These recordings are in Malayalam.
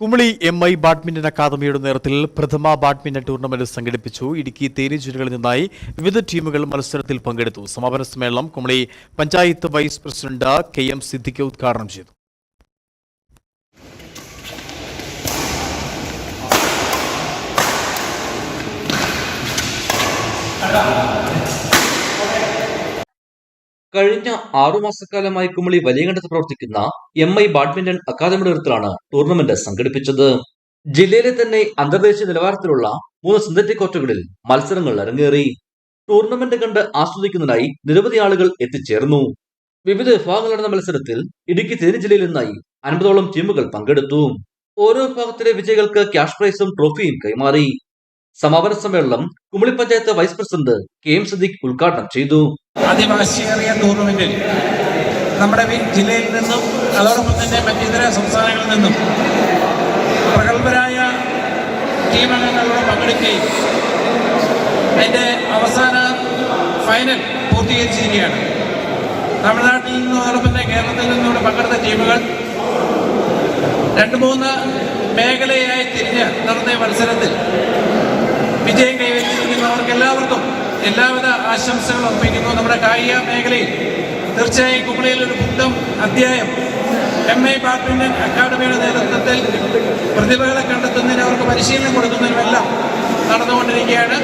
കുമളി എം ഐ ബാഡ്മിന്റൺ അക്കാദമിയുടെ നേതൃത്വത്തിൽ പ്രഥമ ബാഡ്മിന്റൺ ടൂർണമെന്റ് സംഘടിപ്പിച്ചു. ഇടുക്കി തേനി ജില്ലകളിൽ നിന്നായി വിവിധ ടീമുകൾ മത്സരത്തിൽ പങ്കെടുത്തു. സമാപന സമ്മേളനം Kumily panchayat vice president K M Siddique ഉദ്ഘാടനം ചെയ്തു. കഴിഞ്ഞ ആറുമാസക്കാലമായി കുമളി വലിയകണ്ടത്ത് പ്രവർത്തിക്കുന്ന എം ഐ ബാഡ്മിന്റൺ അക്കാദമിയുടെ നേതൃത്വത്തിലാണ് ടൂർണമെന്റ് സംഘടിപ്പിച്ചത്. ജില്ലയിലെ തന്നെ അന്തർദേശീയ നിലവാരത്തിലുള്ള മൂന്ന് സിന്തറ്റിക് കോർട്ടുകളിൽ മത്സരങ്ങൾ അരങ്ങേറി. ടൂർണമെന്റ് കണ്ട് ആസ്വദിക്കുന്നതിനായി നിരവധി ആളുകൾ എത്തിച്ചേർന്നു. വിവിധ വിഭാഗങ്ങൾ നടന്ന മത്സരത്തിൽ ഇടുക്കി തേനി ജില്ലയിൽ നിന്നായി അൻപതോളം ടീമുകൾ പങ്കെടുത്തു. ഓരോ വിഭാഗത്തിലെ വിജയികൾക്ക് ക്യാഷ് പ്രൈസും ട്രോഫിയും കൈമാറി. സമാപന സമ്മേളനം Kumily panchayat vice president K M Sadiq ഉദ്ഘാടനം ചെയ്തു. അതിവാശിയേറിയ ടൂർണമെന്റിൽ നമ്മുടെ ജില്ലയിൽ നിന്നും അതോടൊപ്പം തന്നെ മറ്റിതര സംസ്ഥാനങ്ങളിൽ നിന്നും പ്രഗത്ഭരായ ടീമംഗങ്ങളോട് പങ്കെടുക്കുകയും അതിന്റെ അവസാന ഫൈനൽ പൂർത്തീകരിച്ചിരിക്കുകയാണ്. തമിഴ്നാട്ടിൽ നിന്നും അതോടൊപ്പം തന്നെ കേരളത്തിൽ നിന്നുകൂടെ പങ്കെടുത്ത ടീമുകൾ രണ്ട് മൂന്ന് മേഖലയായി തിരിഞ്ഞ് നടന്ന മത്സരത്തിൽ വിജയം കൈവരിച്ചിരിക്കുന്നവർക്ക് എല്ലാവർക്കും എല്ലാവിധ ആശംസകളും അർപ്പിക്കുന്നു നമ്മുടെ കായിക മേഖലയിൽ. തീർച്ചയായും കുമളിയിൽ ഒരു പുത്തം അധ്യായം. എം എ ബാഡ്മിന്റൺ അക്കാദമിയുടെ നേതൃത്വത്തിൽ പ്രതിഭകളെ കണ്ടെത്തുന്നതിന് അവർക്ക് പരിശീലനം കൊടുക്കുന്നതിനുമെല്ലാം നടന്നുകൊണ്ടിരിക്കുകയാണ്.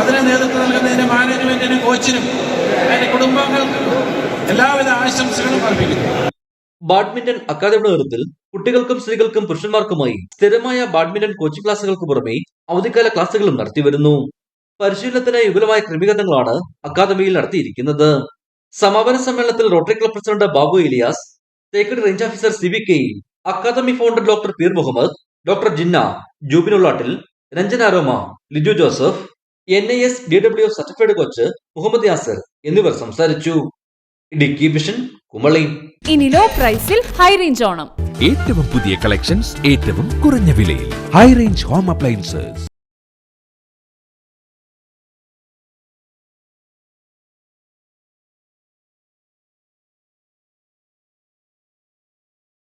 അതിന് നേതൃത്വം നൽകുന്നതിന് മാനേജ്മെന്റിനും കോച്ചിനും അതിന്റെ കുടുംബങ്ങൾക്കും എല്ലാവിധ ആശംസകളും അർപ്പിക്കുന്നു. ബാഡ്മിന്റൺ അക്കാദമിയുടെ നേതൃത്വത്തിൽ കുട്ടികൾക്കും സ്ത്രീകൾക്കും പുരുഷന്മാർക്കുമായി സ്ഥിരമായ ബാഡ്മിന്റൺ കോച്ചിംഗ് ക്ലാസുകൾക്ക് പുറമെ അവധിക്കാല ക്ലാസുകളും നടത്തിവരുന്നു. പരിശീലനത്തിന് വിപുലമായ ക്രമീകരണങ്ങളാണ് അക്കാദമിയിൽ നടത്തിയിരിക്കുന്നത്. സമാപന സമ്മേളനത്തിൽ rotary club president Babu Iliyas Thekkady range officer C V K academy founder doctor Peer Muhammad doctor Jinna ജൂബിനുള്ളാട്ടിൽ Ranjana Aroma Liju Joseph N I S D W certified coach Muhammad Yasar എന്നിവർ സംസാരിച്ചു. ഇടുക്കി വിഷൻ കുമളി. ഇനി ലോ പ്രൈസിൽ ഹൈ റേഞ്ച് ഓണം. ഏറ്റവും പുതിയ കളക്ഷൻസ് ഏറ്റവും കുറഞ്ഞ വിലയിൽ ഹൈ റേഞ്ച് ഹോം അപ്ലയൻസസ്